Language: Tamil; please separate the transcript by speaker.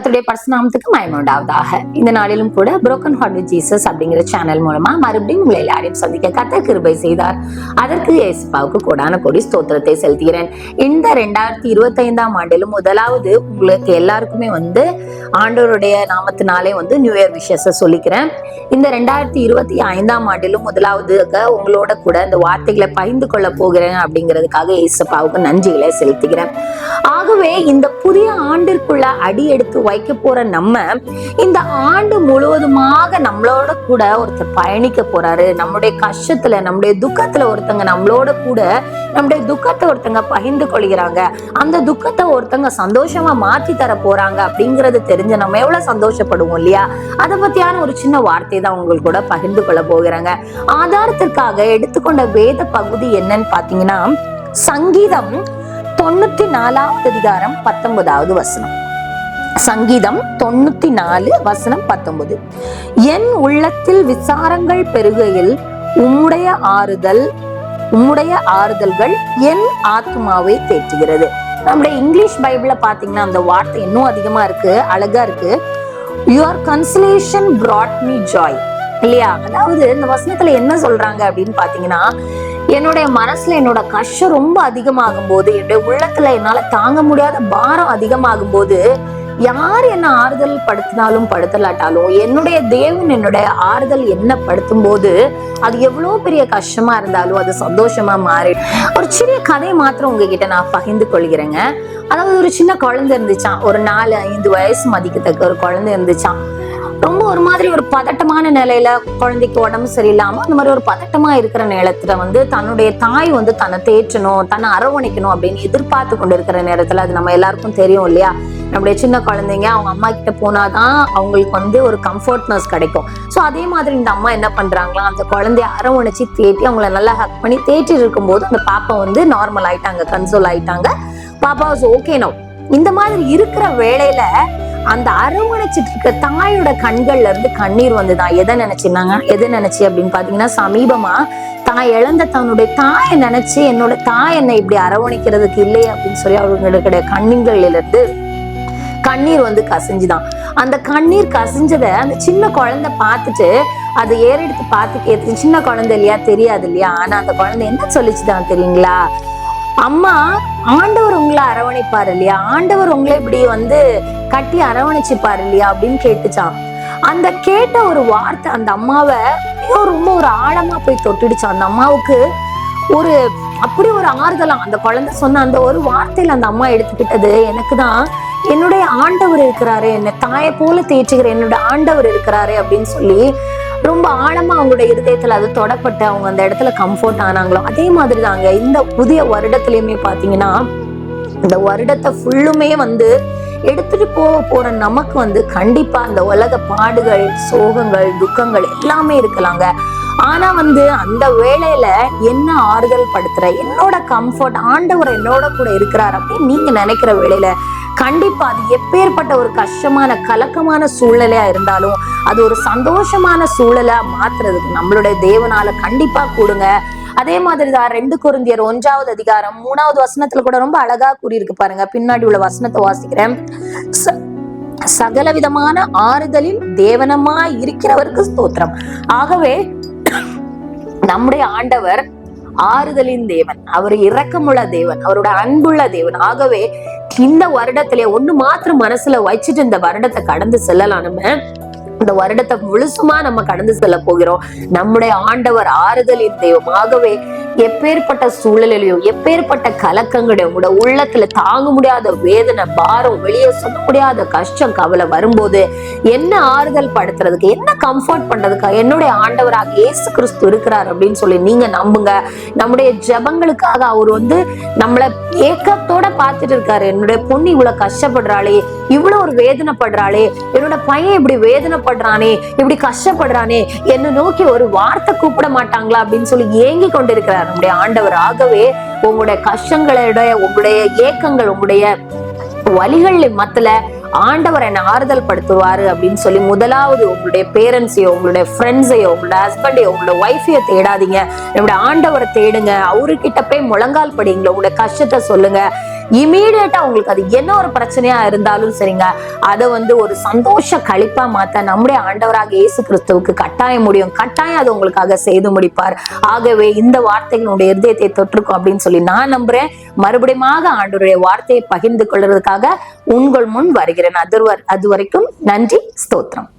Speaker 1: கர்த்தருடைய பரிசுநாமத்துக்கு மயம் உண்டாவதாக இந்த நாளிலும் கூட புரோக்கன் ஹார்ட் வித் ஜீசஸ் அப்படிங்கிற சேனல் மூலமா மறுபடியும் உங்களை எல்லாரையும் சந்திக்க கத்த கிருபை செய்தார். அதற்கு ஏசுபாவுக்கு கோடான கொடி ஸ்தோத்திரத்தை செலுத்துகிறேன். இந்த ரெண்டாயிரத்தி இருபத்தி ஐந்தாம் ஆண்டிலும் முதலாவது உங்களுக்கு எல்லாருக்குமே வந்து ஆண்டோருடைய நாமத்தினாலே வந்து நியூ இயர் விஷஸ் சொல்லிக்கிறேன். இந்த ரெண்டாயிரத்தி இருபத்தி ஐந்தாம் ஆண்டிலும் முதலாவது உங்களோட கூட இந்த வார்த்தைகளை பகிர்ந்து கொள்ள போகிறேன் அப்படிங்கிறதுக்காக ஏசப்பாவுக்கு நன்றிகளை செலுத்துகிறேன். ஆகவே இந்த புதிய ஆண்டிற்குள்ள அடி எடுத்து வைக்க போற நம்ம இந்த ஆண்டு முழுவதுமாக நம்மளோட கூட ஒருத்தர் பயணிக்க போறாரு. நம்முடைய கஷ்டத்துல நம்முடைய துக்கத்துல ஒருத்தங்க நம்மளோட கூட நம்முடைய துக்கத்தை ஒருத்தங்க பகிர்ந்து கொள்கிறாங்க. அந்த துக்கத்தை ஒருத்தங்க சந்தோஷமா மாற்றி தர போறாங்க அப்படிங்கறது தெரிஞ்ச நம்ம எவ்வளவு சந்தோஷப்படுவோம் இல்லையா? அதை பத்தியான ஒரு சின்ன வார்த்தை தான் உங்களுக்கு கூட பகிர்ந்து கொள்ள போகிறாங்க. ஆதாரத்திற்காக எடுத்துக்கொண்ட வேத பகுதி என்னன்னு பாத்தீங்கன்னா சங்கீதம் தொண்ணூத்தி நாலாவது அதிகாரம் பத்தொன்பதாவது வசனம். சங்கீதம் தொண்ணூத்தி நாலு வசனம் பத்தொன்பது. என் உள்ளத்தில் விசாரங்கள் பெருகையில் உம்முடைய ஆறுதல் உம்முடைய ஆறுதல்கள் என் ஆத்மாவை தேற்றுகிறது. நம்முடைய இங்கிலீஷ் பைபிள பாத்தீங்கன்னா அந்த வார்த்தை இன்னும் அதிகமா இருக்கு அழகா இருக்கு. Your consolation brought me joy இல்லையா? அதாவது இந்த வசனத்துல என்ன சொல்றாங்க அப்படின்னு பாத்தீங்கன்னா என்னுடைய மனசுல என்னோட கஷ்டம் ரொம்ப அதிகமாகும் போது என்னுடைய உள்ளத்துல என்னால தாங்க முடியாத பாரம் அதிகமாகும் போது யார் என்ன ஆறுதல் படுத்தினாலும் படுத்தலாட்டாலும் என்னுடைய தேவன் என்னுடைய ஆறுதல் என்ன படுத்தும் போது அது எவ்வளோ பெரிய கஷ்டமா இருந்தாலும் அது சந்தோஷமா மாறி ஒரு சிறிய கதை மாத்திரம் உங்ககிட்ட நான் பகிர்ந்து கொள்கிறேங்க. அதாவது ஒரு சின்ன குழந்தை இருந்துச்சான் ஒரு நாலு ஐந்து வயசு மதிக்கத்தக்க ஒரு குழந்தை இருந்துச்சான் ரொம்ப ஒரு மாதிரி ஒரு பதட்டமான நிலையில குழந்தைக்கு உடம்பு சரியில்லாம அந்த மாதிரி ஒரு பதட்டமா இருக்கிற நேரத்துல வந்து தன்னுடைய தாய் வந்து தன்னை தேற்றணும் தன்னை அரவணைக்கணும் அப்படின்னு எதிர்பார்த்து கொண்டு இருக்கிற நேரத்துல அது நம்ம எல்லாருக்கும் தெரியும் இல்லையா? நம்முடைய சின்ன குழந்தைங்க அவங்க அம்மா கிட்ட போனாதான் அவங்களுக்கு வந்து ஒரு கம்ஃபர்ட்னஸ் கிடைக்கும். ஸோ அதே மாதிரி இந்த அம்மா என்ன பண்றாங்களா? அந்த குழந்தைய அரவணைச்சு தேட்டி அவங்கள நல்லா ஹக் பண்ணி தேட்டி இருக்கும்போது அந்த பாப்பா வந்து நார்மல் ஆயிட்டாங்க கன்சோல் ஆயிட்டாங்க. பாப்பா ஓகே நோ இந்த மாதிரி இருக்கிற வேலையில அந்த அரவணைச்சிட்டு இருக்க தாயோட கண்கள்ல இருந்து கண்ணீர் வந்துதான் எதை நினைச்சிருந்தாங்க? எதை நினைச்சு அப்படின்னு பாத்தீங்கன்னா சமீபமா தான் இழந்த தன்னுடைய தாயை நினைச்சு என்னோட தாய் என்னை இப்படி அரவணைக்கிறதுக்கு இல்லையே அப்படின்னு சொல்லி அவங்களுடைய கண்ணீர்கள்ல இருந்து கண்ணீர் வந்து கசிஞ்சுதான். அந்த கண்ணீர் கசிஞ்சதை அந்த சின்ன குழந்தை பார்த்துட்டு அதை ஏறெடுத்து பார்த்து கேட்டு சின்ன குழந்தை இல்லையா? தெரியாது இல்லையா? ஆனா அந்த குழந்தை என்ன சொல்லிச்சுதான் தெரியுங்களா? அம்மா ஆண்டவர் உங்களை அரவணைப்பாரு இல்லையா? ஆண்டவர் உங்களை இப்படி வந்து கட்டி அரவணைச்சுப்பார் இல்லையா? அப்படின்னு கேட்டுச்சான் அந்த கேட்ட ஒரு வார்த்தை அந்த அம்மாவை ரொம்ப ஒரு ஆழமா போய் தொட்டுடுச்சான் அந்த அம்மாவுக்கு ஒரு அப்படி ஒரு ஆறுதலாம் அந்த குழந்தை சொன்ன அந்த ஒரு வார்த்தையில அந்த அம்மா எடுத்துக்கிட்டது எனக்கு தான் என்னுடைய ஆண்டவர் இருக்கிறாரு என்னை தாயை போல தேற்றுகிற என்னோட ஆண்டவர் இருக்கிறாரு அப்படின்னு சொல்லி ரொம்ப ஆழமா அவங்களுடைய இருதயத்துல அது தொடப்பட்டு அவங்க அந்த இடத்துல கம்ஃபர்ட் ஆனாங்களோ அதே மாதிரி தாங்க இந்த புதிய வருடத்துலயுமே பாத்தீங்கன்னா இந்த வருடத்தை ஃபுல்லுமே வந்து எடுத்துட்டு போக போற நமக்கு வந்து கண்டிப்பா அந்த உலக பாடுகள் சோகங்கள் துக்கங்கள் எல்லாமே இருக்கலாங்க. ஆனா வந்து அந்த வேலையில என்ன ஆறுதல் படுத்துற என்னோட கம்ஃபர்ட் ஆண்டவர் என்னோட கூட இருக்கிறார் அப்படின்னு நீங்க நினைக்கிற வேலையில கண்டிப்பா அது எப்பேற்பட்ட ஒரு கஷ்டமான கலக்கமான சூழ்நிலையா இருந்தாலும் அது ஒரு சந்தோஷமான சூழலா மாத்துறதுக்கு நம்மளுடைய தேவனால கண்டிப்பா கூடுங்க. அதே மாதிரி தான் ரெண்டு குருந்தியர் ஒன்றாவது அதிகாரம் மூணாவது வசனத்துல கூட ரொம்ப அழகா கூறியிருக்கு பாருங்க. பின்னாடி உள்ள வசனத்தை வாசிக்கிறேன். ச- சகல விதமான ஆறுதலில் தேவனமா இருக்கிறவருக்கு ஸ்தோத்திரம். ஆகவே நம்முடைய ஆண்டவர் ஆறுதலின் தேவன் அவர் இரக்கமுள்ள தேவன் அவரோட அன்புள்ள தேவன். ஆகவே இந்த வருடத்திலே ஒண்ணு மாத்திரம் மனசுல வச்சுட்டு இந்த வருடத்தை கடந்து செல்லலாம். நம்ம இந்த வருடத்தை முழுசுமா நம்ம கடந்து செல்ல போகிறோம். நம்முடைய ஆண்டவர் ஆறுதலின் தெய்வம் ஆகவே எப்பேற்பட்ட சூழலிலையும் எப்பேற்பட்ட கலக்கங்களையும் உங்களோட உள்ளத்துல தாங்க முடியாத வேதனை பாரம் வெளியே சொல்ல முடியாத கஷ்டம் கவலை வரும்போது என்ன ஆறுதல் படுத்துறதுக்கு என்ன கம்ஃபர்ட் பண்றதுக்கு என்னுடைய ஆண்டவராக இயேசு கிறிஸ்து இருக்கிறார் அப்படின்னு சொல்லி நீங்க நம்புங்க. நம்முடைய ஜெபங்களுக்காக அவர் வந்து நம்மளை ஏக்கத்தோட பார்த்துட்டு இருக்காரு. என்னுடைய பொண்ணு இவ்வளவு கஷ்டப்படுறாளே இவ்வளவு ஒரு வேதனைப்படுறாளே. என்னோட பையன் இப்படி வேதனைப்படுறானே இப்படி கஷ்டப்படுறானே என்ன நோக்கி ஒரு வார்த்தை கூப்பிட மாட்டாங்களா அப்படின்னு சொல்லி ஏங்கி கொண்டிருக்கிறார் நம்முடைய ஆண்டவர். ஆகவே உங்களுடைய கஷ்டங்களுடைய உங்களுடைய ஏக்கங்கள் உங்களுடைய வழிகள் மத்தில ஆண்டவர் என்னை ஆறுதல் படுத்துவாரு அப்படின்னு சொல்லி முதலாவது உங்களுடைய பேரண்ட்ஸையோ உங்களுடைய ஃப்ரெண்ட்ஸையோ உங்களோட ஹஸ்பண்டையோ உங்களோட ஒய்ஃபையோ தேடாதீங்க. என்னுடைய ஆண்டவரை தேடுங்க. அவருக்கிட்ட போய் முழங்கால் படிங்களோ உங்களுடைய கஷ்டத்தை சொல்லுங்க. இமீடியட்டா உங்களுக்கு அது என்ன ஒரு பிரச்சனையா இருந்தாலும் சரிங்க. அதை வந்து ஒரு சந்தோஷ கழிப்பா மாத்த நம்முடைய ஆண்டவராக இயேசு கிறிஸ்துவுக்கு கட்டாயம் முடியும். கட்டாயம் அது உங்களுக்காக செய்து முடிப்பார். ஆகவே இந்த வார்த்தைகளுடைய இருதயத்தை தொற்றுக்கும் அப்படின்னு சொல்லி நான் நம்புறேன். மறுபடியும் ஆண்டவருடைய வார்த்தையை பகிர்ந்து கொள்றதுக்காக உங்கள் முன் வருகிறேன். அது அது வரைக்கும் நன்றி ஸ்தோத்திரம்.